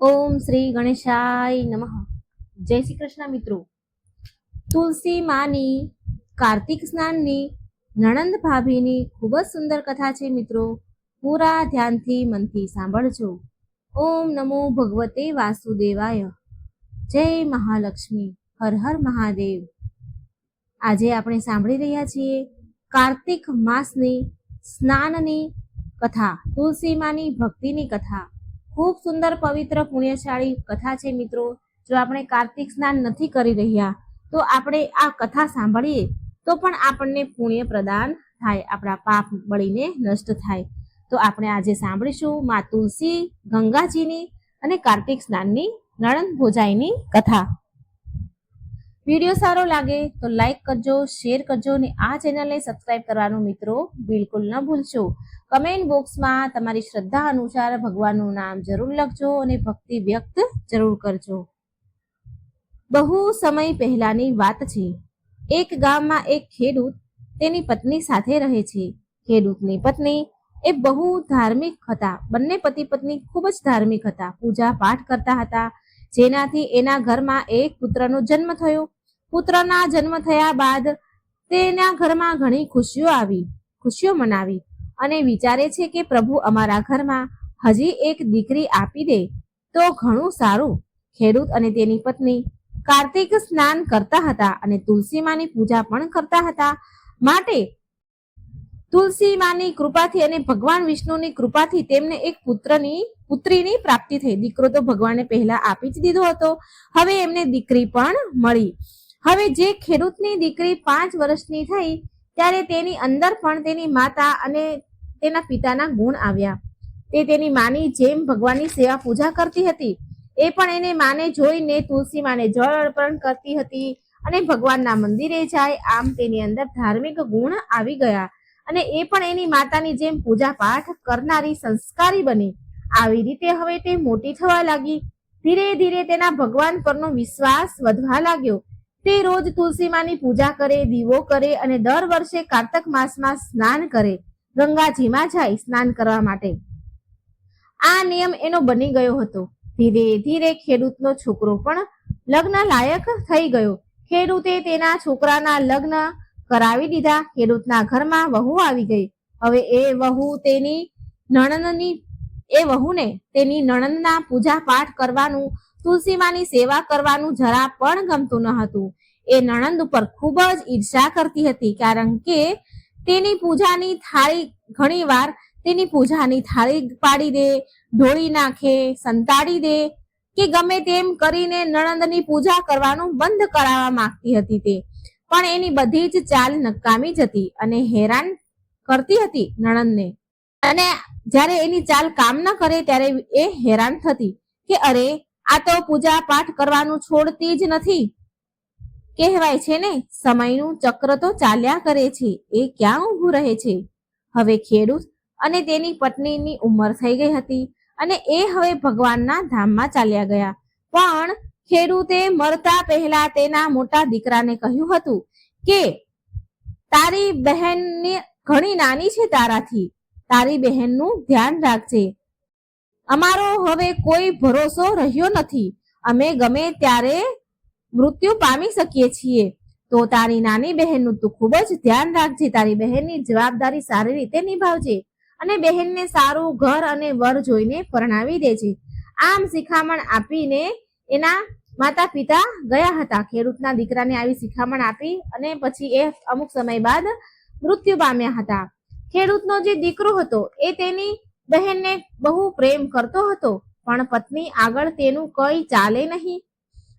ઓમ શ્રી ગણેશાય નમઃ. જય શ્રી કૃષ્ણ મિત્રો. તુલસી માની, કાર્તિક સ્નાનની નણંદ ભાભીની ખૂબ જ સુંદર કથા છે મિત્રો. પૂરા ધ્યાનથી મનથી સાંભળજો. ઓમ નમો ભગવતે વાસુદેવાય. જય મહાલક્ષ્મી. હર હર મહાદેવ. આજે આપણે સાંભળી રહ્યા છીએ કાર્તિક માસની સ્નાનની કથા, તુલસી માની ભક્તિની કથા. ખૂબ સુંદર પવિત્ર પુણ્યશાળી કથા છે મિત્રો. જો આપણે કાર્તિક સ્નાન નથી કરી રહ્યા, તો આપણે આ કથા સાંભળીએ, તો પણ આપણને પુણ્ય પ્રદાન થાય, આપણા પાપ બળીને નષ્ટ થાય. તો આપણે આજે સાંભળીશું મા તુલસી ગંગાજીની અને કાર્તિક સ્નાનની નણંદ ભોજાઈની કથા. વીડિયો સારો લાગે તો લાઈક કરજો, શેર કરજો અને આ ચેનલને સબસ્ક્રાઇબ કરવાનું મિત્રો બિલકુલ ન ભૂલશો. કમેન્ટ બોક્સમાં તમારી શ્રદ્ધા અનુસાર ભગવાનનું નામ જરૂર લખજો અને ભક્તિ વ્યક્ત જરૂર કરજો. બહુ સમય પહેલાની વાત છે. એક ગામમાં એક ખેડૂત તેની પત્ની સાથે રહે છે. ખેડૂતની પત્ની એ બહુ ધાર્મિક હતા. બંને પતિ પત્ની ખૂબ જ ધાર્મિક હતા. પૂજા પાઠ કરતા હતા. જેનાથી એના ઘરમાં એક પુત્રનો જન્મ થયો. પુત્રના જન્મ થયા બાદ તેના ઘરમાં ઘણી ખુશીઓ આવી, ખુશીઓ મનાવી. અને વિચારે છે કે પ્રભુ અમારા ઘરમાં હજી એક દીકરી આપી દે તો ઘણું સારું. ખેડૂત અને તેની પત્ની કાર્તિક સ્નાન કરતા હતા અને તુલસી માની પૂજા પણ કરતા હતા. માટે તુલસી માની કૃપાથી અને ભગવાન વિષ્ણુની કૃપાથી તેમને એક પુત્રની, પુત્રીની પ્રાપ્તિ થઈ. દીકરો તો ભગવાને પહેલા આપી જ દીધો હતો. હવે એમને દીકરી પણ મળી. હવે જે ખેડૂતની દીકરી પાંચ વર્ષની થઈ, ત્યારે તેની અંદર પણ તેની માતા અને તેના પિતાના ગુણ આવ્યા. તે તેની માની જેમ ભગવાનની સેવા પૂજા કરતી હતી. એ પણ એને માને જોઈને તુલસી માને જળ અર્પણ કરતી હતી અને ભગવાનના મંદિરે જાય આમ તેની અંદર ધાર્મિક ગુણ આવી ગયા. અને એ પણ એની માતાની જેમ પૂજા પાઠ કરનારી સંસ્કારી બની. આવી રીતે હવે તે મોટી થવા લાગી. ધીરે ધીરે તેના ભગવાન પરનો વિશ્વાસ વધવા લાગ્યો. તે રોજ તુલસી માની પૂજા કરે, દીવો કરે અને દર વર્ષે કાર્તક માસમાં સ્નાન કરે. ગંગાજીમાં જાય સ્નાન કરવા માટે. આ નિયમ એનો બની ગયો હતો. ધીરે ધીરે ખેડૂતનો છોકરો પણ લગ્ન લાયક થઈ ગયો. ખેડૂતે તેના છોકરાના લગ્ન કરાવી દીધા. ખેડૂતના ઘરમાં વહુ આવી ગઈ. હવે એ વહુ તેની નણંદની, એ વહુને તેની નણંદના પૂજા પાઠ કરવાનું, તુલસીમાની સેવા કરવાનું જરા પણ ગમતું ન હતું. એ નણંદ ઉપર ખૂબ જ ઈર્ષા કરતી હતી, કારણ કે તેની પૂજાની થાળી ઘણી વાર તેની પૂજાની થાળી પાડી દે, ઢોળી નાખે, સંતાડી દે કે ગમે તેમ કરીને નણંદની પૂજા કરવાનું બંધ કરાવવા માંગતી હતી તે. પણ એની બધી જ ચાલ નકામી જ હતી અને હેરાન કરતી હતી નણંદને. અને જ્યારે એની ચાલ કામ ન કરે ત્યારે એ હેરાન થતી કે અરે, આ તો પૂજા પાઠ કરવાનું છોડતી જ નથી. કહેવાય છે ને, સમયનું ચક્ર તો ચાલ્યા કરે છે, એ ક્યાં ઊભું રહે છે? હવે ખેડૂત અને તેની પત્નીની ઉંમર થઈ ગઈ હતી અને એ હવે ભગવાનના ધામમાં ચાલ્યા ગયા. પણ ખેડૂતે મરતા પહેલા તેના મોટા દીકરાને કહ્યું હતું કે, તારી બહેનની ઘણી નાની છે તારાથી, તારી બહેનનું ધ્યાન રાખજે. અમારો હવે કોઈ ભરોસો રહ્યો નથી. અમે ગમે ત્યારે મૃત્યુ પામી શકીએ છીએ. તો તારી નાની બહેનનું તું ખૂબ જ ધ્યાન રાખજે. તારી બહેનની જવાબદારી સારી રીતે નિભાવજે અને બહેનને સારું ઘર અને વર જોઈને પરણાવી દેજે. આમ શિખામણ આપીને એના માતા પિતા ગયા હતા. ખેડૂતના દીકરાને આવી શિખામણ આપી અને પછી એ અમુક સમય બાદ મૃત્યુ પામ્યા હતા. ખેડૂતનો જે દીકરો હતો એ તેની બહેનને બહુ પ્રેમ કરતો હતો, પણ પત્ની આગળ તેનું કઈ ચાલે નહીં.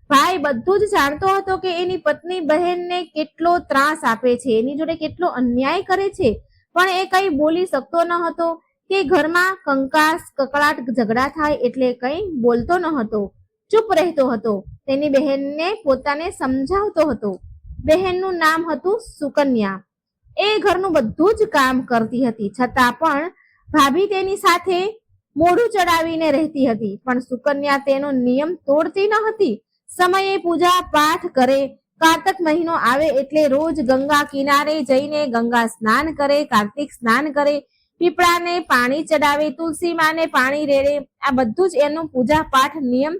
ભાઈ, બધું જ જાણતો હતો કે એની પત્ની બહેનને કેટલો ત્રાસ આપે છે, એની જોડે કેટલો અન્યાય કરે છે. પણ એ કઈ બોલી શકતો ન હતો કે ઘરમાં કંકાસ, કકળાટ, ઝઘડા થાય એટલે કઈ બોલતો ન હતો. ચૂપ રહેતો હતો. તેની બહેનને પોતાને સમજાવતો હતો. બહેનનું નામ હતું સુકન્યા. એ ઘરનું બધું જ કામ કરતી હતી. છતાં પણ ભાભી તેની સાથે મોઢું ચડાવીને રહેતી હતી. પણ સુકન્યા તેનો નિયમ તોડતી ન હતી. સમયે પૂજા પાઠ કરે. કાર્તક મહિનો આવે એટલે રોજ ગંગા કિનારે જઈને ગંગા સ્નાન કરે, કાર્તિક સ્નાન કરે. પીપળાને પાણી ચડાવે તુલસી માને પાણી રેડે. આ બધું જ એનું પૂજા પાઠ નિયમ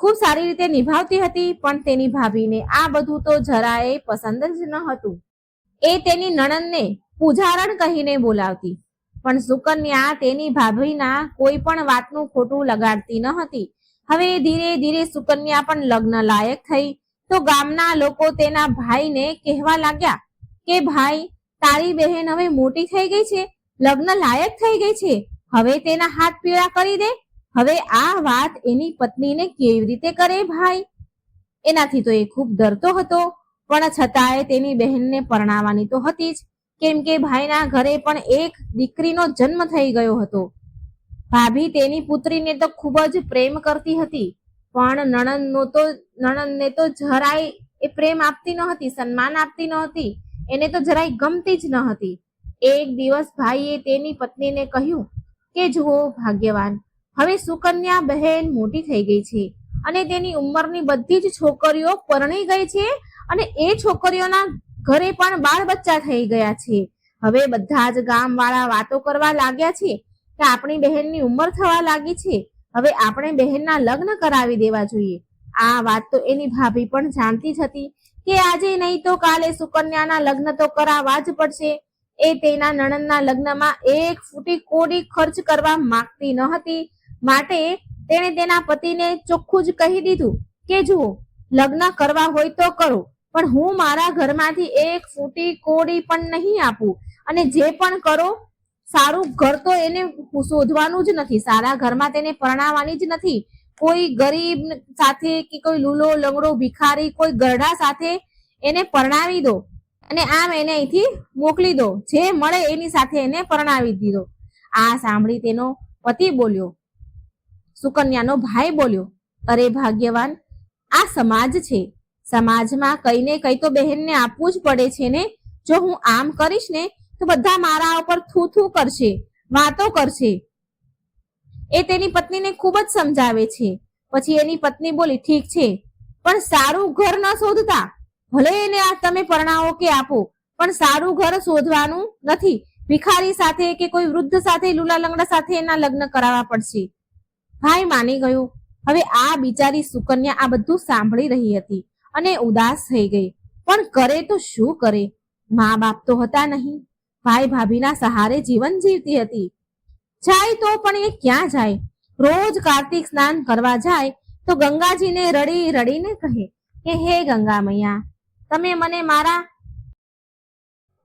ખૂબ સારી રીતે નિભાવતી હતી, પણ તેની ભાભીને આ બધું તો જરાય પસંદ જ ન હતું. એ તેની નણંદને પૂજારણ કહીને બોલાવતી. પણ સુકન્યા તેની ભાભીના કોઈ પણ વાતનું ખોટું લગાડતી ન હતી. હવે ધીરે ધીરે સુકન્યા પણ લગ્ન લાયક થઈ. તો ગામના લોકો તેના ભાઈને કહેવા લાગ્યા કે, ભાઈ, તારી બહેન હવે મોટી થઈ ગઈ છે લગ્ન લાયક થઈ ગઈ છે. હવે તેના હાથ પીળા કરી દે. હવે આ વાત એની પત્નીને કેવી રીતે કરે, ભાઈ? એનાથી તો એ ખૂબ ડરતો હતો. પણ છતાંય તેની બહેનને પરણાવવાની તો હતી જ. કેમ કે ભાઈના ઘરે પણ એક દીકરીનો જન્મ થઈ ગયો હતો. ભાભી તેની પુત્રીને તો ખૂબ જ પ્રેમ કરતી હતી, પણ નણંદનો તો, નણંદને તો જરાય એ પ્રેમ આપતી ન હતી, સન્માન આપતી ન હતી, એને તો જરાય ગમતી જ ન હતી. એક દિવસ ભાઈએ તેની પત્નીને કહ્યું કે જુઓ ભાગ્યવાન, હવે સુકન્યા બહેન મોટી થઈ ગઈ છે અને તેની ઉંમરની બધી જ છોકરીઓ પરણી ગઈ છે અને એ છોકરીઓના ઘરે પણ બાળ બચ્ચા થઈ ગયા છે. હવે બધા જ ગામવાળા વાતો કરવા લાગ્યા છે કે આપણી બહેનની ઉંમર થવા લાગી છે, હવે આપણે બહેનના લગ્ન કરાવી દેવા જોઈએ. આ વાત તો એની ભાભી પણ જાણતી જ હતી કે આજે નહીં તો કાલે સુકન્યાના લગ્ન તો કરાવવા જ પડશે. એ તેના નણંદના લગ્નમાં એક ફૂટી કોડી ખર્ચ કરવા માંગતી ન હતી. માટે તેણે તેના પતિને ચોખ્ખું જ કહી દીધું કે જુઓ, લગ્ન કરવા હોય તો કરો, પણ હું મારા ઘરમાંથી એક ફૂટી કોડી પણ નહીં આપું અને જે પણ કરો સારું ઘર તો એને શોધવાનું જ નથી. સારા ઘરમાં તેને પરણાવવાની જ નથી. કોઈ ગરીબ સાથે કે કોઈ લૂલો, લંગડો, ભિખારી, કોઈ ગરડા સાથે એને પરણાવી દો અને આમ એને અહીંથી મોકલી દો. જે મળે એની સાથે એને પરણાવી દીધો. આ સાંભળી તેનો પતિ બોલ્યો. સુકન્યાનો ભાઈ બોલ્યો, અરે ભાગ્યવાન, આ સમાજ છે. સમાજમાં કઈ ને કઈ તો બહેનને આપવું જ પડે છે ને? જો હું આમ કરીશ ને તો બધા મારા ઉપર થૂ થૂ કરશે, વાતો કરશે. એ તેની પત્નીને ખૂબ જ સમજાવે છે. પછી એની પત્ની બોલી, ઠીક છે, પણ સારું ઘર ન શોધતા. ભલે એને આ તમે પરણાવો કે આપો, પણ સારું ઘર શોધવાનું નથી. ભિખારી સાથે કે કોઈ વૃદ્ધ સાથે, લુલા લંગડા સાથે એના લગ્ન કરાવવા પડશે. ભાઈ માની ગયો. હવે આ બિચારી સુકન્યા આ બધું સાંભળી રહી હતી અને ઉદાસ થઈ ગઈ. પણ કરે તો શું કરે? મા બાપ તો હતા નહીં. ભાઈ ભાભીના સહારે જીવન જીવતી હતી. જાય તો પણ એ ક્યાં જાય? રોજ કાર્તિક સ્નાન કરવા જાય તો ગંગાજીને રડી રડીને કહે, કે હે ગંગા મૈયા તમે મને મારા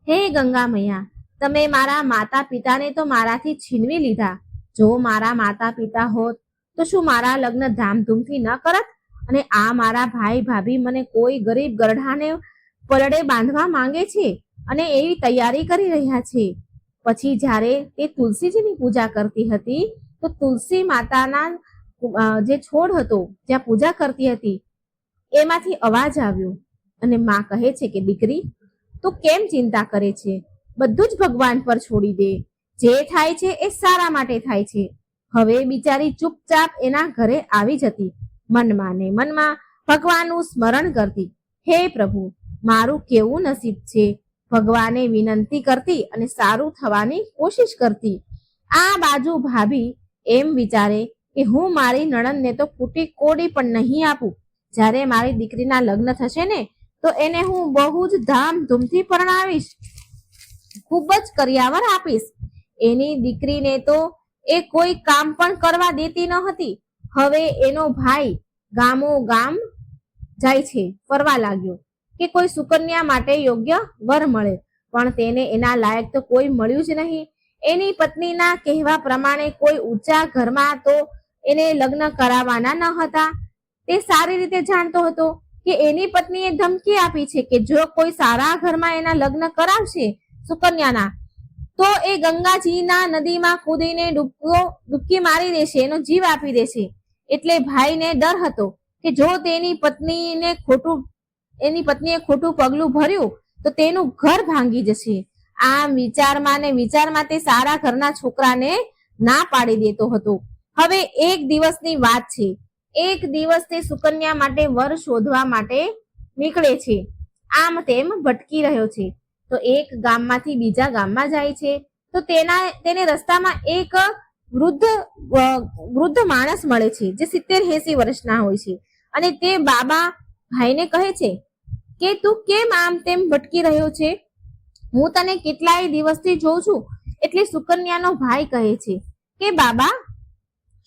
હે ગંગા મૈયા તમે મારા માતા પિતાને તો મારાથી છીનવી લીધા. જો મારા માતા પિતા હોત તો શું મારા લગ્ન ધામધૂમથી ન કરત? અને આ મારા ભાઈ ભાભી મને કોઈ ગરીબ ગરઢાને પલડે બાંધવા માંગે છે? અને એવી તૈયારી કરી રહ્યા છે. પછી જ્યારે તે તુલસીજીની પૂજા કરતી હતી, તો તુલસી માતાના જે છોડ હતો, જ્યાં પૂજા કરતી હતી, એમાંથી અવાજ આવ્યો અને માં કહે છે કે, દીકરી, તું કેમ ચિંતા કરે છે? બધું જ ભગવાન પર છોડી દે. જે થાય છે એ સારા માટે થાય છે. હવે બિચારી ચૂપચાપ એના ઘરે આવી જતી. મનમાં ને મનમાં ભગવાનનું સ્મરણ કરતી. હે પ્રભુ, મારું કેવું નસીબ છે? ભગવાને વિનંતી કરતી અને સારું થવાની કોશિશ કરતી. આ બાજુ ભાભી એમ વિચારે કે હું મારી નણંદને તો કુટી કોડી પણ નહીં આપું. જ્યારે મારી દીકરીના લગ્ન થશે ને, તો એને હું બહુ જ ધામધૂમથી પરણાવીશ. ખૂબ જ કર્યાવર આપીશ. એની દીકરીને તો એ કોઈ કામ પણ કરવા દેતી ન હતી. હવે એનો ભાઈ ગામો ગામ જાય છે, ફરવા લાગ્યો. કે કોઈ સુકન્યા માટે યોગ્ય વર મળે. પણ તેને એના લાયક તો કોઈ મળ્યું જ નહીં. એની પત્નીના કહેવા પ્રમાણે કોઈ ઊંચા ઘરમાં તો એને લગ્ન કરાવવાના ન હતા. તે સારી રીતે જાણતો હતો કે એની પત્નીએ ધમકી આપી છે કે જો કોઈ સારા ઘરમાં એના લગ્ન કરાવશે સુકન્યાના, તો એ ગંગાજીના નદીમાં કૂદીને ડૂબકો, ડૂબકી મારી દેશે, એનો જીવ આપી દેશે. એટલે ભાઈને ડર હતો કે જો તેની પત્નીને ખોટું એની પત્નીએ ખોટું પગલું ભર્યું તો તેનું ઘર ભાંગી જશે. આમ વિચારમાં ને વિચારમાં તે સારા ઘરના છોકરાને ના પાડી દેતો હતો. હવે એક દિવસની વાત છે. એક દિવસ તે સુકન્યા માટે વર શોધવા માટે નીકળે છે. આમ તેમ ભટકી રહ્યો છે. તો એક ગામમાંથી બીજા ગામમાં જાય છે. તો તેના, તેને રસ્તામાં એક વૃદ્ધ વૃદ્ધ માણસ મળે છે, જે સિત્તેર એસી વર્ષના હોય છે. અને તે બાબા ભાઈને કહે છે કે તું કેમ આમ તેમ ભટકી રહ્યો છે? હું તને કેટલાય દિવસથી જોઉં છું, એટલે સુકન્યાનો ભાઈ કહે છે કે, બાબા,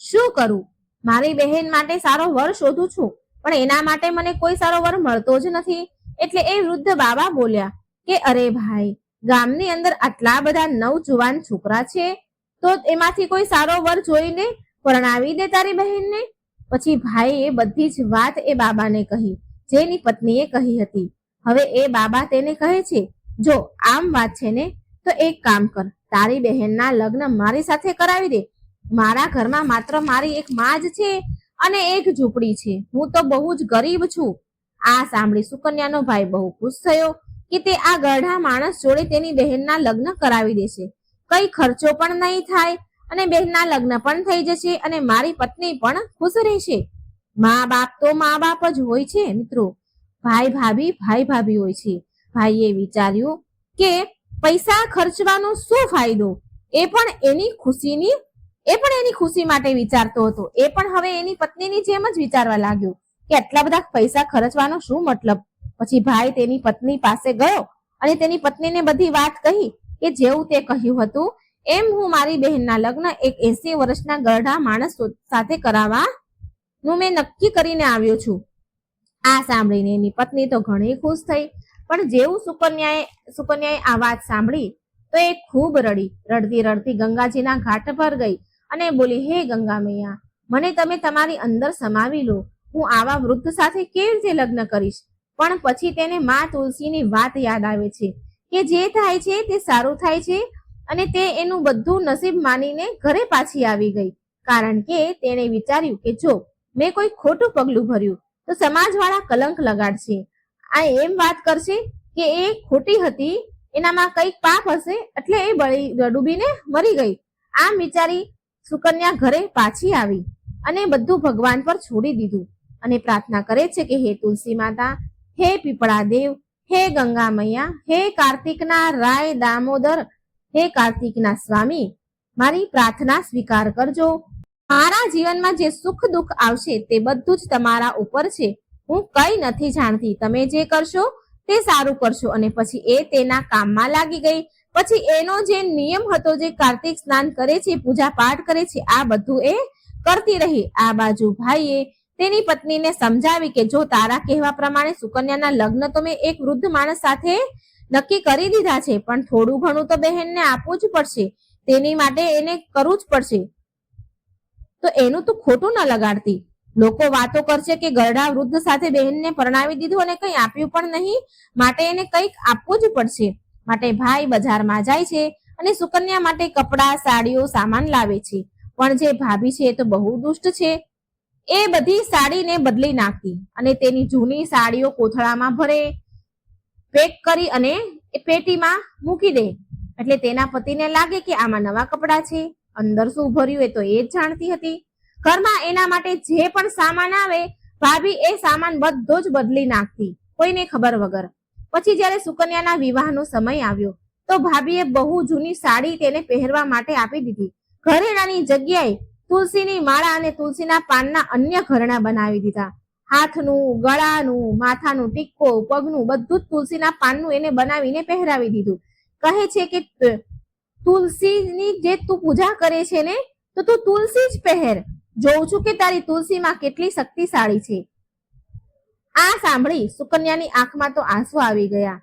શું કરું? મારી બહેન માટે સારો વર શોધું છું, પણ એના માટે મને કોઈ સારો વર મળતો જ નથી. એટલે એ વૃદ્ધ બાબા બોલ્યા કે, અરે ભાઈ, ગામની અંદર આટલા બધા નવજુવાન છોકરા છે, તો એમાંથી કોઈ સારો વર જોઈને પરણાવી દે તારી બહેનને? પછી ભાઈએ બધી જ વાત એ બાબાને કહી. જેની પત્નીએ કહી હતી. હવે એ બાબા તેને કહે છે, જો આમ વાત છે ને, તો એક કામ કર, તારી બહેનના લગ્ન મારી સાથે કરાવી દે. મારા ઘરમાં માત્ર મારી એક માં જ છે અને એક ઝૂંપડી છે. હું તો બહુ જ ગરીબ છું. આ સાંભળી સુકન્યાનો ભાઈ બહુ ખુશ થયો કે તે આ ગઢા માણસ જોડે તેની બહેનના લગ્ન કરાવી દેશે. કઈ ખર્ચો પણ નહીં થાય અને બહેનના લગ્ન પણ થઈ જશે અને મારી પત્ની પણ ખુશ રહેશે. મા બાપ તો મા બાપ જ હોય છે, મિત્રો. ભાઈ ભાભી ભાઈ ભાભી હોય છે. ભાઈએ વિચાર્યું કે પૈસા ખર્ચવાનો શું ફાયદો? એ પણ એની ખુશીની, એ પણ એની ખુશી માટે વિચારતો હતો. એ પણ હવે એની પત્નીની જેમ જ વિચારવા લાગ્યો કે આટલા બધા પૈસા ખર્ચવાનો શું મતલબ? પછી ભાઈ તેની પત્ની પાસે ગયો અને તેની પત્નીને બધી વાત કહી કે જેવું તે કહ્યું હતું, એમ હું મારી બહેનના લગ્ન એક એસી વર્ષના ગરડા માણસ સાથે કરાવવા નું મેં નક્કી કરીને આવ્યો છું. આ સાંભળીને એની પત્ની તો ઘણી ખુશ થઈ, પણ જેવું સુકન્યાએ સુકન્યાએ આ વાત સાંભળી, તો એ ખૂબ રડી. રડતી રડતી ગંગાજીના ઘાટ પર ગઈ અને બોલી, હે ગંગા મૈયા, મને તમે તમારી અંદર સમાવી લો. હું આવા વૃદ્ધ સાથે કેવી રીતે લગ્ન કરીશ? પણ પછી તેને મા તુલસીની વાત યાદ આવે છે કે જે થાય છે તે સારું થાય છે અને તે એનું બધું નસીબ માનીને ઘરે પાછી આવી ગઈ. કારણ કે તેણે વિચાર્યું કે જો મેં કોઈ ખોટું પગલું ભર્યું, તો સમાજવાળા કલંક લગાડશે. આ એમ વાત કરશે કે એ ખોટી હતી, એનામાં કંઈક પાપ હશે, એટલે એ બળી ડૂબીને મરી ગઈ. આમ વિચારી સુકન્યા ઘરે પાછી આવી અને બધું ભગવાન પર છોડી દીધું અને પ્રાર્થના કરે છે કે હે તુલસી માતા, હે પીપળા દેવ, હે ગંગા મૈયા, હે કાર્તિકના રાય દામોદર, હે કાર્તિકના સ્વામી, મારી પ્રાર્થના સ્વીકાર કરજો. મારા જીવનમાં જે સુખ દુઃખ આવશે તે બધું જ તમારા ઉપર છે. હું કઈ નથી જાણતી. તમે જે કરશો તે સારું કરશો. અને પછી એ તેના કામમાં લાગી ગઈ. પછી એનો જે નિયમ હતો, જે કાર્તિક સ્નાન કરે છે, પૂજા પાઠ કરે છે, આ બધું એ કરતી રહી. આ બાજુ ભાઈએ તેની પત્નીને સમજાવી કે જો તારા કહેવા પ્રમાણે સુકન્યાના લગ્ન તો મેં એક વૃદ્ધ માણસ સાથે નક્કી કરી દીધા છે, પણ થોડું ઘણું તો બહેનને આપવું જ પડશે. તેની માટે એને કરવું જ પડશે. તો એનું તું ખોટું ન લગાડતી. લોકો વાતો કરશે કે ગરડા વૃદ્ધ સાથે બહેનને પરણાવી દીધું અને કંઈ આપ્યું પણ નહીં. માટે એને કંઈક આપવું જ પડશે. માટે ભાઈ બજારમાં જાય છે અને સુકન્યા માટે કપડાં, સાડીઓ, સામાન લાવે છે. પણ જે ભાભી છે એ તો બહુ દુષ્ટ છે. એ બધી સાડીને બદલી નાખતી અને તેની જૂની સાડીઓ કોથળામાં ભરે, પેક કરી અને પેટીમાં મૂકી દે. એટલે તેના પતિને લાગે કે આમાં નવા કપડાં છે. અંદર શું ભર્યું એ તો એ જ જાણતી હતી. ઘરમાં એના માટે જે પણ સામાન આવે, ભાભી એ સામાન બધો જ બદલી નાખતી, કોઈને ખબર વગર. પછી જ્યારે સુકન્યાના વિવાહનો સમય આવ્યો, તો ભાભીએ બહુ જૂની સાડી તેને પહેરવા માટે આપી દીધી. ઘરેણાની જગ્યાએ તુલસીની માળા અને તુલસીના પાનના અન્ય ઘરેણા બનાવી દીધા. હાથનું, ગળાનું, માથાનું, ટીક્કો, પગનું બધું જ તુલસીના પાનનું એને બનાવીને પહેરાવી દીધું. કહે છે કે તુલસીની જે તું પૂજા કરે છે ને, તો તું તુલસી જ પહેર. જોઉં છું કે તારી તુલસીમાં કેટલી શક્તિશાળી છે. આ સાંભળી સુકન્યાની આંખમાં તો આંસુ આવી ગયા.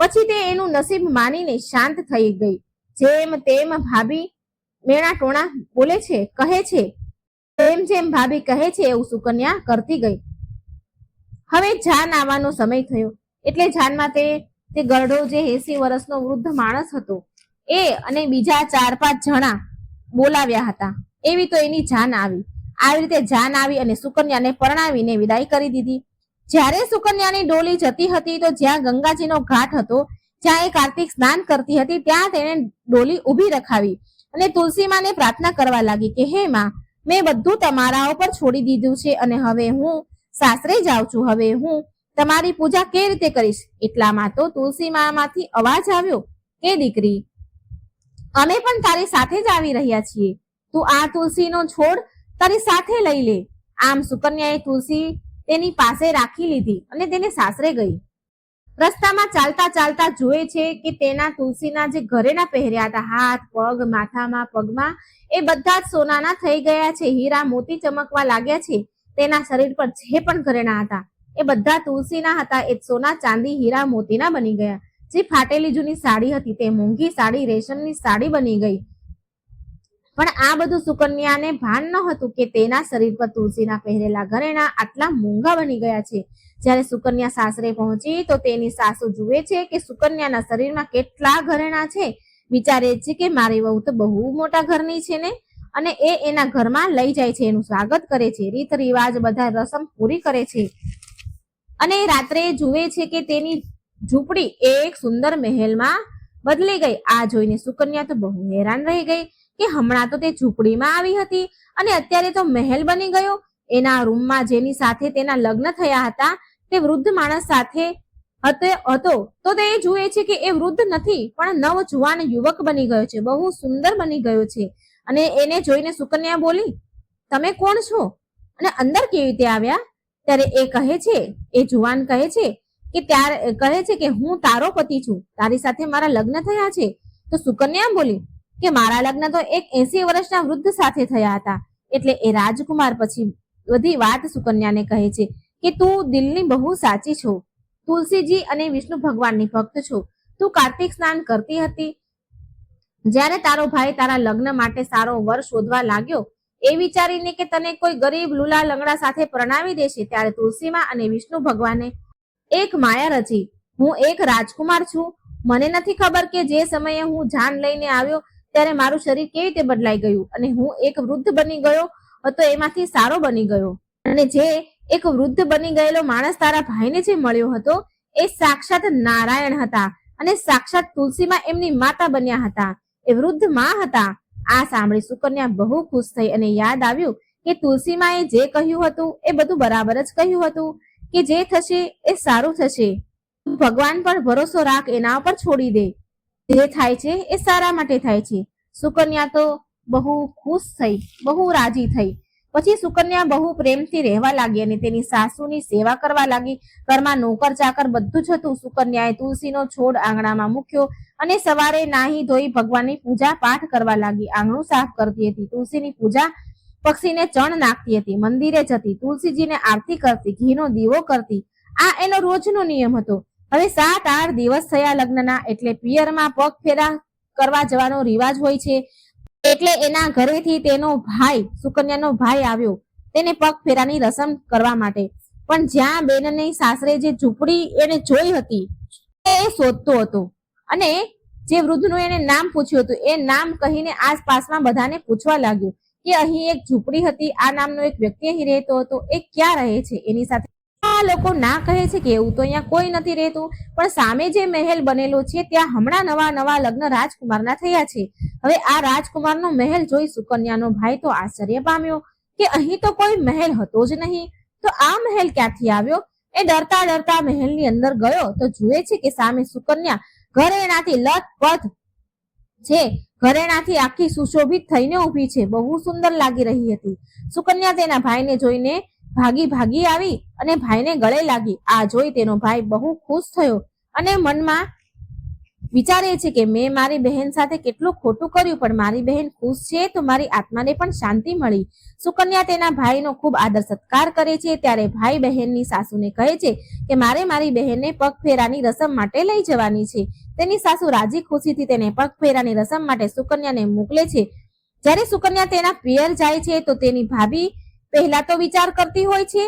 પછી તે એનું નસીબ માનીને શાંત થઈ ગઈ. જેમ તેમ ભાભી મેણા ટોણા બોલે છે, કહે છે તેમ જેમ ભાભી કહે છે એવું સુકન્યા કરતી ગઈ. હવે જાન આવવાનો સમય થયો. એટલે જાનમાં તે તે ગરડો જે એસી વર્ષનો વૃદ્ધ માણસ હતો એ અને બીજા ચાર પાંચ જણા બોલાવ્યા હતા. એવી તો એની જાન આવી. આવી રીતે જાન આવી અને સુકન્યાને પરણાવીને વિદાય કરી દીધી. જ્યારે સુકન્યાની ડોલી જતી હતી તો જ્યાં ગંગાજીનો ઘાટ હતો, જ્યાં એ કાર્તિક સ્નાન કરતી હતી, ત્યાં તેણે ડોલી ઊભી રખાવી અને તુલસી માને પ્રાર્થના કરવા લાગી કે, હે માં, મેં બધું તમારા ઉપર છોડી દીધું છે અને હવે હું સાસરે જાઉં છું. હવે હું તમારી પૂજા કેવી રીતે કરીશ? એટલામાં તો તુલસી મામાંથી અવાજ આવ્યો કે, દીકરી અમે પણ તારી સાથે જ આવી રહ્યા છીએ. તું આ તુલસીનો છોડ તારી સાથે લઈ લે. આમ સુકન્યાએ તુલસી તેની પાસે રાખી લીધી અને તેને સાસરે ગઈ. રસ્તામાં ચાલતા ચાલતા જુએ છે કે તેના તુલસીના જે ઘરેણા પહેર્યા હતા, હાથ, પગ, માથામાં, પગમાં, એ બધા જ સોનાના થઈ ગયા છે, હીરા મોતી ચમકવા લાગ્યા છે. તેના શરીર પર જે પણ ઘરેણા હતા, એ બધા તુલસીના હતા, એ સોના, ચાંદી, હીરા મોતીના બની ગયા. જે ફાટેલી જૂની સાડી હતી તે મોંઘી સાડી, રેશમની સાડી બની ગઈ. પણ આ બધું સુકન્યાને ભાન ન હતું કે તેના શરીર પર તુલસીના પહેરેલા ઘરેણા આટલા મોંઘા બની ગયા છે. જ્યારે સુકન્યા સાસરે પહોંચી તો તેની સાસુ જુએ છે કે સુકન્યાના શરીરમાં કેટલા ઘરેણા છે. વિચારે છે કે મારી વહુ તો બહુ મોટા ઘરની છે ને? અને એ એના ઘરમાં લઈ જાય છે, એનું સ્વાગત કરે છે, રીત રિવાજ બધા રસમ પૂરી કરે છે. અને રાત્રે જુએ છે કે તેની ઝૂંપડી એક સુંદર મહેલમાં બદલી ગઈ. આ જોઈને સુકન્યા તો બહુ હેરાન રહી ગઈ કે હમણાં તો તે ઝૂંપડીમાં આવી હતી અને અત્યારે તો મહેલ બની ગયો. એના રૂમમાં જેની સાથે તેના લગ્ન થયા હતા, તે વૃદ્ધ માણસ સાથે હતો તો તે જુએ છે કે એ વૃદ્ધ નથી, પણ નવ જુવાન યુવક બની ગયો છે. બહુ સુંદર બની ગયો છે. અને એને જોઈને સુકન્યા બોલી, તમે કોણ છો? અને અંદર કેવી રીતે આવ્યા? ત્યારે એ કહે છે, એ જુવાન કહે છે કે ત્યારે કહે છે કે હું તારો પતિ છું, તારી સાથે મારા લગ્ન થયા છે, તો સુકન્યા બોલી કે મારા લગ્ન તો એક એસી વર્ષના વૃદ્ધ સાથે થયા હતા, એટલે એ રાજકુમાર પછી બધી વાત સુકન્યાને કહે છે કે તું દિલની બહુ સાચી છો, તુલસીજી અને વિષ્ણુ ભગવાનની ભક્ત છો, તું કાર્તિક સ્નાન કરતી હતી. જ્યારે તારો ભાઈ તારા લગ્ન માટે સારો વર શોધવા લાગ્યો, એ વિચારીને કે તને કોઈ ગરીબ લુલા લંગડા સાથે પરણાવી દેશે, ત્યારે તુલસીમાં અને વિષ્ણુ ભગવાને એક માયા રચી. હું એક રાજકુમાર છું. મને નથી ખબર કે જે સમયે હું જાન લઈને આવ્યો ત્યારે મારું શરીર કેવી રીતે બદલાઈ ગયું અને હું એક વૃદ્ધ બની ગયો હતો એમાંથી સારો બની ગયો. અને જે એક વૃદ્ધ બની ગયેલો માણસ તારા ભાઈને જે મળ્યો હતો એ સાક્ષાત નારાયણ હતા અને સાક્ષાત તુલસીમાં એમની માતા બન્યા હતા. એ વૃદ્ધમાં હતા. આ સાંભળી સુકન્યા બહુ ખુશ થઈ અને યાદ આવ્યું કે તુલસીમાં એ જે કહ્યું હતું એ બધું બરાબર જ કહ્યું હતું. કે જે થશે એ સારું થશે. ભગવાન પર ભરોસો રાખ એના પર છોડી દે. જે થાય છે એ સારા માટે થાય છે. સુકન્યા તો બહુ ખુશ થઈ, બહુ રાજી થઈ. પછી સુકન્યા બહુ પ્રેમથી રહેવા લાગી અને તેની સાસુની સેવા કરવા લાગી. ઘરમાં નોકર ચાકર બધું જ હતું. સુકન્યાએ તુલસીનો છોડ આંગણામાં મૂક્યો અને સવારે નાહી ધોઈ ભગવાનની પૂજા પાઠ કરવા લાગી. આંગણું સાફ કરતી હતી. તુલસીની પૂજા પક્ષીને ચણ નાખતી હતી, મંદિરે જતી, તુલસીજીને આરતી કરતી, ઘીનો દીવો કરતી. આ એનો રોજનો નિયમ હતો. હવે સાત આઠ દિવસ થયા લગ્નના, એટલે પિયરમાં પગ ફેરા કરવા જવાનો રિવાજ હોય છે. એટલે એના ઘરેથી તેનો ભાઈ, સુકન્યાનો ભાઈ આવ્યો. તેને પગ ફેરાની રસમ કરવા માટે. પણ જ્યાં બેનની સાસરે જે ઝૂંપડી એને જોઈ હતી, એ શોધતો હતો. અને જે વૃદ્ધનું એને નામ પૂછ્યું હતું, એ નામ કહીને આસપાસમાં બધાને પૂછવા લાગ્યો. કે અહીં એક ઝૂંપડી હતી, આ નામનો એક વ્યક્તિ અહીં રહેતો હતો, એ ક્યાં રહે છે? એની સાથે આ લોકો ના કહે છે કે એવું તો અહીંયા કોઈ નથી રહેતું, પણ સામે જે મહેલ બનેલો છે, ત્યાં હમણાં નવા નવા લગ્ન રાજકુમારના થયા છે. હવે આ રાજકુમારનો મહેલ જોઈ સુકન્યાનો ભાઈ તો આશ્ચર્ય પામ્યો કે અહીં તો કોઈ મહેલ હતો જ નહીં. તો આ મહેલ ક્યાંથી આવ્યો? એ ડરતા ડરતા મહેલની અંદર ગયો તો જુએ છે કે સામે સુકન્યા ઘરેણાથી લથપથ છે. ઘરેણાથી આખી સુશોભિત થઈને ઊભી છે. બહુ સુંદર લાગી રહી હતી. સુકન્યા તેના ભાઈને જોઈને ભાગી ભાગી આવી અને ભાઈને ગળે લાગી. આ જોઈ તેનો ભાઈ બહુ ખુશ થયો અને મનમાં વિચારે છે કે મેં મારી બહેન સાથે કેટલું ખોટું કર્યું, પણ મારી બહેન ખુશ છે તો મારી આત્માને પણ શાંતિ મળી. સુકન્યા તેના ભાઈનો ખૂબ આદર સત્કાર કરે છે, ત્યારે ભાઈ બહેનની સાસુને કહે છે કે મારે મારી બહેનને પગ ફેરાની રસમ માટે લઈ જવાની છે. તેની સાસુ રાજી ખુશીથી તેને પગ ફેરાની રસમ માટે સુકન્યાને મોકલે છે. જ્યારે સુકન્યા તેના પિયર જાય છે, તો તેની ભાભી પહેલા તો વિચાર કરતી હોય છે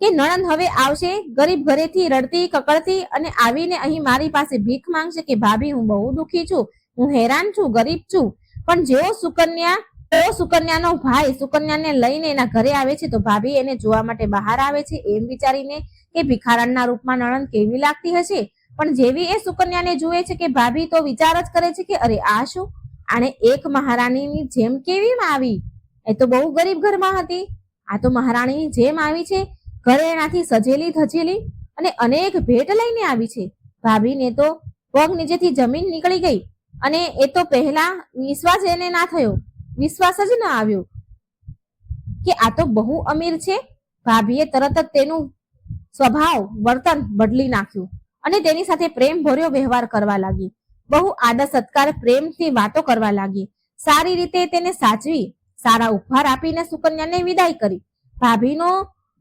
કે નણંદ હવે આવશે, ગરીબ ઘરેથી રડતી, કકડતી અને આવીને અહીં મારી પાસે ભીખ માંગશે કે, ભાભી, હું બહુ દુખી છું, હું હેરાન છું, ગરીબ છું, પણ જેવો સુકન્યા તો સુકન્યાનો ભાઈ, સુકન્યાને લઈને એના ઘરે આવે છે, તો ભાભી એને જોવા માટે બહાર આવે છે. એમ વિચારીને કે ભિખારણના રૂપમાં નણંદ કેવી લાગતી હશે? પણ જેવી એ સુકન્યાને જુએ છે કે ભાભી તો વિચાર જ કરે છે કે, અરે, આ શું? આણે એક મહારાણીની જેમ કેવી આવી? એ તો બહુ ગરીબ ઘરમાં હતી. આ તો મહારાણીની જેમ આવી છે. ઘરે એનાથી સજેલી ધજેલી અને અનેક ભેટ લઈને આવી છે. ભાભીને તો પગ નીચેથી જમીન નીકળી ગઈ અને એ તો પહેલા વિશ્વાસ એને ના થયો. વિશ્વાસ જ ના આવ્યો. કે આ તો બહુ અમીર છે. ભાભીએ તરત જ તેનું સ્વભાવ, વર્તન બદલી નાખ્યું અને તેની સાથે પ્રેમ ભર્યો વ્યવહાર કરવા લાગી. બહુ આદર સત્કાર પ્રેમથી વાતો કરવા લાગી. સારી રીતે તેને સાચવી, સારા ઉપહાર આપીને સુકન્યાને વિદાય કરી. ભાભીનો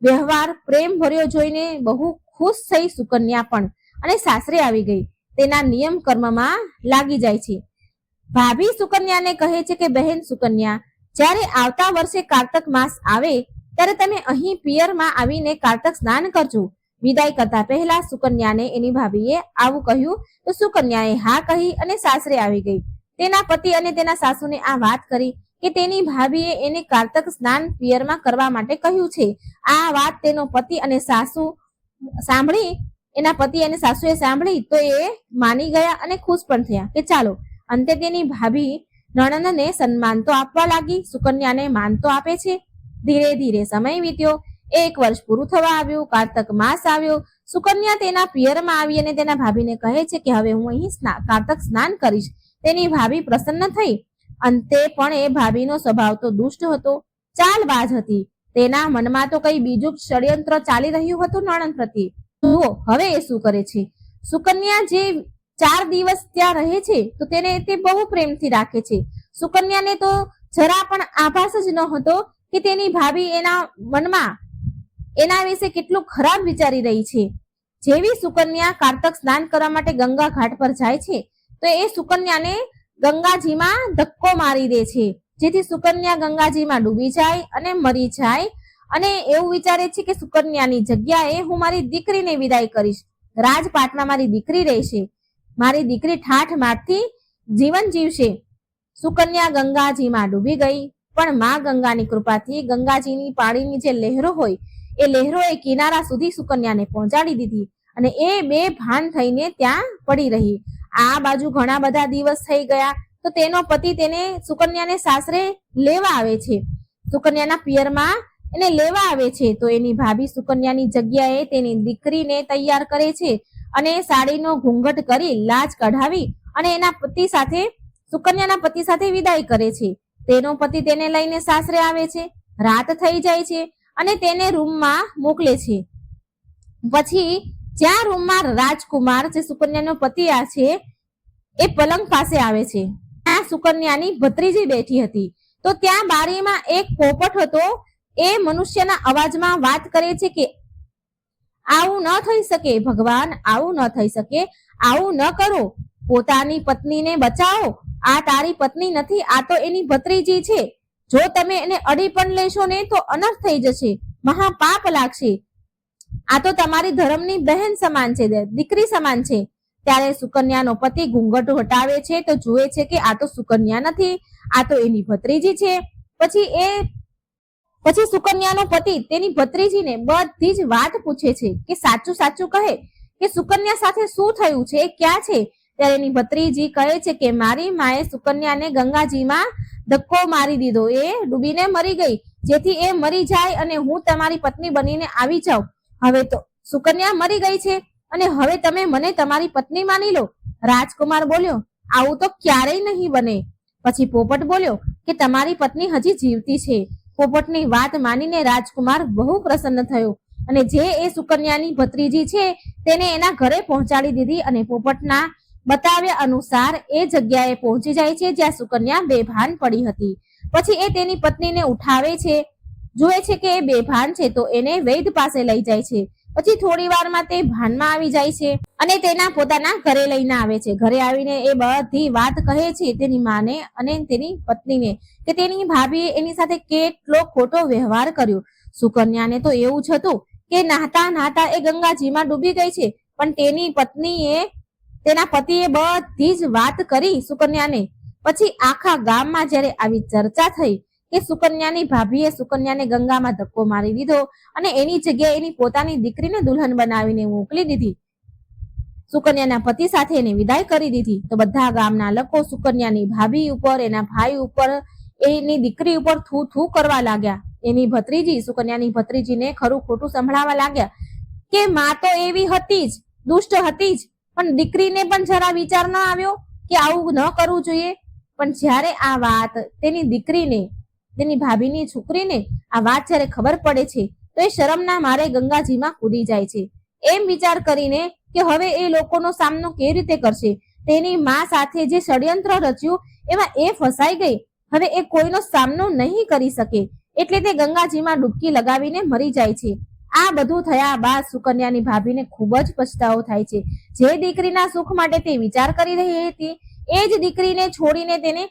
વ્યવહાર પ્રેમ ભર્યો જોઈને બહુ ખુશ થઈ સુકન્યા પણ અને સાસરે આવી ગઈ. તેના નિયમ કર્મમાં લાગી જાય છે. ભાભી સુકન્યાને કહે છે કે, બહેન સુકન્યા, જ્યારે આવતા વર્ષે કારતક માસ આવે, ત્યારે તમે અહીં પિયરમાં આવીને કારતક સ્નાન કરજો. વિદાય કરતા પહેલા સુકન્યાને એની ભાભીએ આવું કહ્યું તો સુકન્યાએ હા કહી અને સાસરે આવી ગઈ. તેના પતિ અને તેના સાસુને આ વાત કરી કે તેની ભાભીએ એને કારતક સ્નાન પિયરમાં કરવા માટે કહ્યું છે. આ વાત તેનો પતિ અને સાસુ સાંભળી, એના પતિ અને સાસુએ સાંભળી તો એ માની ગયા અને ખુશ પણ થયા કે ચાલો, અંતે તેની ભાભી નણંદને સન્માન તો આપવા લાગી, સુકન્યાને માન તો આપે છે. ધીરે ધીરે સમય વીત્યો, એક વર્ષ પૂરું થવા આવ્યું, કારતક માસ આવ્યો. સુકન્યા તેના પિયરમાં આવી અને તેના ભાભીને કહે છે કે હવે હું અહીં કારતક સ્નાન કરીશ. તેની ભાભી પ્રસન્ન થઈ અંતે પણ એ ભાભીનો સ્વભાવ તો દુષ્ટ હતો. ચાલબાજ હતી. તેના મનમાં તો કઈ બીજું ષડયંત્ર ચાલી રહ્યું હતું નણંદ પ્રત્યે. જુઓ, હવે એ શું કરે છે? સુકન્યા જે ચાર દિવસ ત્યાં રહે છે, તો તેને તે બહુ પ્રેમથી રાખે છે. સુકન્યાને તો જરા પણ આભાસ જ ન હતો કે તેની ભાભી એના મનમાં એના વિશે કેટલું ખરાબ વિચારી રહી છે. જેવી સુકન્યા કારતક સ્નાન કરવા માટે ગંગા ઘાટ પર જાય છે, તો એ સુકન્યાને ગંગાજીમાં ધક્કો મારી દે છે. જેથી સુકન્યા ગંગાજીમાં ડૂબી જાય અને મરી જાય. અને એવું વિચારે છે કે સુકન્યાની જગ્યાએ હું મારી દીકરીને વિદાય કરીશ. રાજપાટમાં મારી દીકરી રહેશે. મારી દીકરી ઠાઠ માઠથી જીવન જીવશે. સુકન્યા ગંગાજીમાં ડૂબી ગઈ. પણ માં ગંગાની કૃપાથી ગંગાજીની પાણીની જે લહેરો હોય, એ લહેરોએ કિનારા સુધી સુકન્યાને પહોંચાડી દીધી. અને એ બે ભાન થઈને ત્યાં પડી રહી. આ બાજુ ઘણા બધા દિવસ થઈ ગયા તો તેનો પતિ તેને સુકન્યાને સાસરે લેવા આવે છે. સુકન્યાના પિયરમાં એને લેવા આવે છે. તો એની ભાભી સુકન્યાની જગ્યાએ તેની દીકરીને તૈયાર કરે છે અને સાડીનો ઘૂંઘટ કરી લાજ કઢાવી અને એના પતિ સાથે, સુકન્યાના પતિ સાથે વિદાય કરે છે. તેનો પતિ તેને લઈને સાસરે આવે છે. રાત થઈ જાય છે અને તેને રૂમમાં મોકલે છે. પછી જ્યાં રૂમમાં રાજકુમાર જે સુકન્યાનો પતિ આ છે, એ પલંગ પાસે આવે છે. ત્યાં સુકન્યાની ભત્રીજી બેઠી હતી. તો ત્યાં બારીમાં એક પોપટ હતો. એ મનુષ્યના અવાજમાં વાત કરે છે કે, આવું ન થઈ શકે, ભગવાન, આવું ન થઈ શકે. આવું ન કરો. પોતાની પત્નીને બચાવો. આ તારી પત્ની નથી, આ તો એની ભત્રીજી છે. જો તમે એને અડી પણ લેશો ને, તો અનર્થ થઈ જશે. મહાપાપ લાગશે. આ તો તમારી ધર્મની બહેન સમાન છે દીકરી સમાન છે. ત્યારે સુકન્યાનો પતિ ઘૂંઘટ હટાવે છે તો જુએ છે કે આ તો સુકન્યા નથી, આ તો એની ભત્રીજી છે. પછી એ, પછી સુકન્યાનો પતિ તેની ભત્રીજીને બધી જ વાત પૂછે છે કે સાચું સાચું કહે કે સુકન્યા સાથે શું થયું છે, ક્યાં છે? ત્યારે એની ભત્રીજી કહે છે કે મારી માએ સુકન્યાને ગંગાજીમાં ધક્કો મારી દીધો. એ ડૂબીને મરી ગઈ. જેથી એ મરી જાય અને હું તમારી પત્ની બનીને આવી જાઉં. હવે તો સુકન્યા મરી ગઈ છે અને હવે તમે મને તમારી પત્ની માની લો. રાજકુમાર બોલ્યો, આવું તો ક્યારેય નહીં બને. પછી પોપટ બોલ્યો, કે તમારી પત્ની હજી જીવતી છે. પોપટની વાત માનીને રાજકુમાર બહુ પ્રસન્ન થયો અને જે એ સુકન્યાની ભત્રીજી છે તેને એના ઘરે પહોંચાડી દીધી અને પોપટના બતાવ્યા અનુસાર એ જગ્યાએ પહોંચી જાય છે જ્યાં સુકન્યા બેભાન પડી હતી. પછી એ તેની પત્નીને ઉઠાવે છે જુએ છે કે એ બેભાન છે તો એને વૈદ પાસે લઈ જાય છે. પછી થોડી વારમાં તે ભાનમાં આવી જાય છે અને તેના પોતાના ઘરે લઈને આવે છે. ઘરે આવીને એ બધી વાત કહે છે તેની માને અને તેની પત્નીને કે તેની ભાભીએ એની સાથે કેટલો ખોટો વ્યવહાર કર્યો. સુકન્યાને તો એવું જ હતું કે નાહતા નાહતા એ ગંગાજીમાં ડૂબી ગઈ છે. પણ તેની પત્નીએ, તેના પતિએ બધી જ વાત કરી સુકન્યાને. પછી આખા ગામમાં જ્યારે આવી ચર્ચા થઈ કે સુકન્યાની ભાભીએ સુકન્યાને ગંગામાં ધક્કો મારી દીધો અને એની જગ્યાએ એની પોતાની દીકરીને દુલ્હન બનાવીને મોકલી દીધી. સુકન્યાના પતિ સાથે એને વિદાય કરી દીધી. તો બધા ગામના લોકો સુકન્યાની ભાભી ઉપર, એના ભાઈ ઉપર, એની દીકરી ઉપર થૂ થૂ કરવા લાગ્યા. એની ભત્રીજી સુકન્યાની ભત્રીજીને ખરું ખોટું સંભળાવા લાગ્યા કે માં તો એવી હતી જ, દુષ્ટ હતી જ, પણ દીકરીને પણ જરા વિચાર ન આવ્યો કે આવું ન કરવું જોઈએ. પણ જ્યારે આ વાત તેની દીકરીને તેની ભાભીની છોકરીને આ વાત જ્યારે ખબર પડે છે, તો એ શરમના મારે ગંગાજીમાં કૂદી જાય છે. એમ વિચાર કરીને કે હવે એ લોકોનો સામનો કેવી રીતે કરશે? તેની મા સાથે જે ષડયંત્ર રચ્યું, એમાં એ ફસાઈ ગઈ. હવે એ કોઈનો સામનો નહીં કરી શકે. એટલે તે ગંગાજીમાં ડૂબકી લગાવીને મરી જાય છે. આ બધું થયા બાદ સુકન્યાની ભાભીને ખૂબ જ પછતાવો થાય છે. જે દીકરીના સુખ માટે તે વિચાર કરી રહી હતી, એ જ દીકરીને છોડીને તેને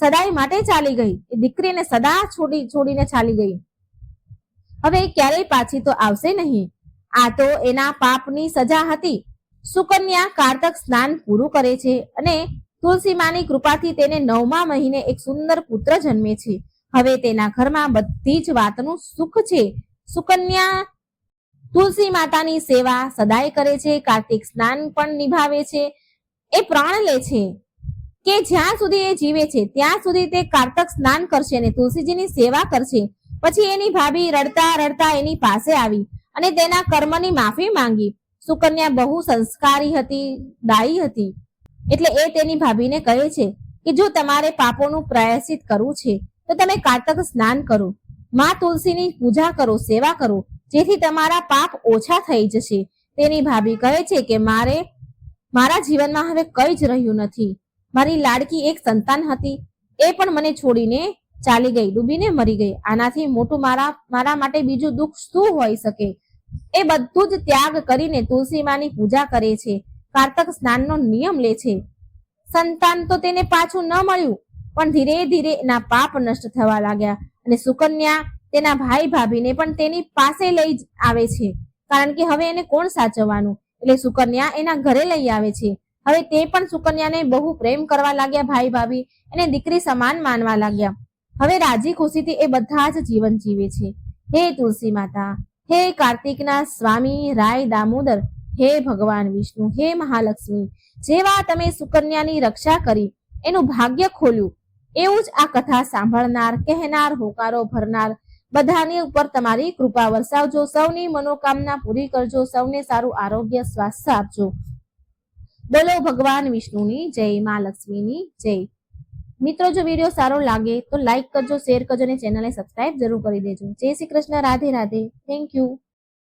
સદાય માટે ચાલી ગઈ. એ દીકરીને સદા છોડી છોડીને ચાલી ગઈ. હવે ક્યારેય પાછી તો આવશે નહીં. આ તો એના પાપની સજા હતી. સુકન્યા કારતક સ્નાન પૂરું કરે છે અને તુલસી માની કૃપાથી તેને નવમા મહિને એક સુંદર પુત્ર જન્મે છે. હવે તેના ઘરમાં બધી જ વાતનું સુખ છે. સુકન્યા તુલસી માતાની સેવા સદાય કરે છે. કાર્તિક સ્નાન પણ નિભાવે છે. એ પ્રાણ લે છે. કે જ્યાં સુધી એ જીવે છે, ત્યાં સુધી તે કારતક સ્નાન કરશે અને તુલસીજીની સેવા કરશે. પછી એની ભાભી રડતા રડતા એની પાસે આવી અને તેના કર્મની માફી માંગી. સુકન્યા બહુ સંસ્કારી હતી દાયી હતી. એટલે એ તેની ભાભીને કહે છે કે જો તમારે પાપોનું પ્રાયશ્ચિત કરવું છે, તો તમે કારતક સ્નાન કરો. માં તુલસીની પૂજા કરો, સેવા કરો, જેથી તમારા પાપ ઓછા થઈ જશે. તેની ભાભી કહે છે કે મારે, મારા જીવનમાં હવે કંઈ જ રહ્યું નથી. મારી લાડકી એક સંતાન હતી. એ પણ મને છોડીને ચાલી ગઈ, ડૂબીને મરી ગઈ. આનાથી મોટું મારા મારા માટે બીજું દુઃખ શું હોઈ શકે? એ બધું જ ત્યાગ કરીને તુલસી માની પૂજા કરે છે. કાર્તક સ્નાનનો નિયમ લે છે. સંતાન તો તેને પાછું ન મળ્યું, પણ ધીરે ધીરે એના પાપ નષ્ટ થવા લાગ્યા અને સુકન્યા તેના ભાઈ ભાભીને પણ તેની પાસે લઈ આવે છે. કારણ કે હવે એને કોણ સાચવવાનું? એટલે સુકન્યા એના ઘરે લઈ આવે છે. હવે તે પણ સુકન્યાને બહુ પ્રેમ કરવા લાગ્યા ભાઈ ભાભી અને દીકરી સમાન માનવા લાગ્યા. હવે રાજી ખુશીથી એ બધા જ જીવન જીવે છે. હે તુલસી માતા, હે કાર્તિકના સ્વામી રાય દામોદર, હે ભગવાન વિષ્ણુ, હે મહાલક્ષ્મી, જેવા તમે સુકન્યાની રક્ષા કરી, એનું ભાગ્ય ખોલ્યું, એવું જ આ કથા સાંભળનાર, કહેનાર, હોકારો ભરનાર, બધાની ઉપર તમારી કૃપા વરસાવજો, સૌની મનોકામના પૂરી કરજો, સૌને સારું આરોગ્ય, સ્વાસ્થ્ય આપજો. બોલો ભગવાન વિષ્ણુની, જય માં લક્ષ્મીની, જય. મિત્રો, જો વીડિયો સારો લાગે તો લાઈક કરજો શેર કરજો અને ચેનલને સબસ્ક્રાઇબ જરૂર કરી દેજો. જય શ્રી કૃષ્ણ, રાધે રાધે. Thank you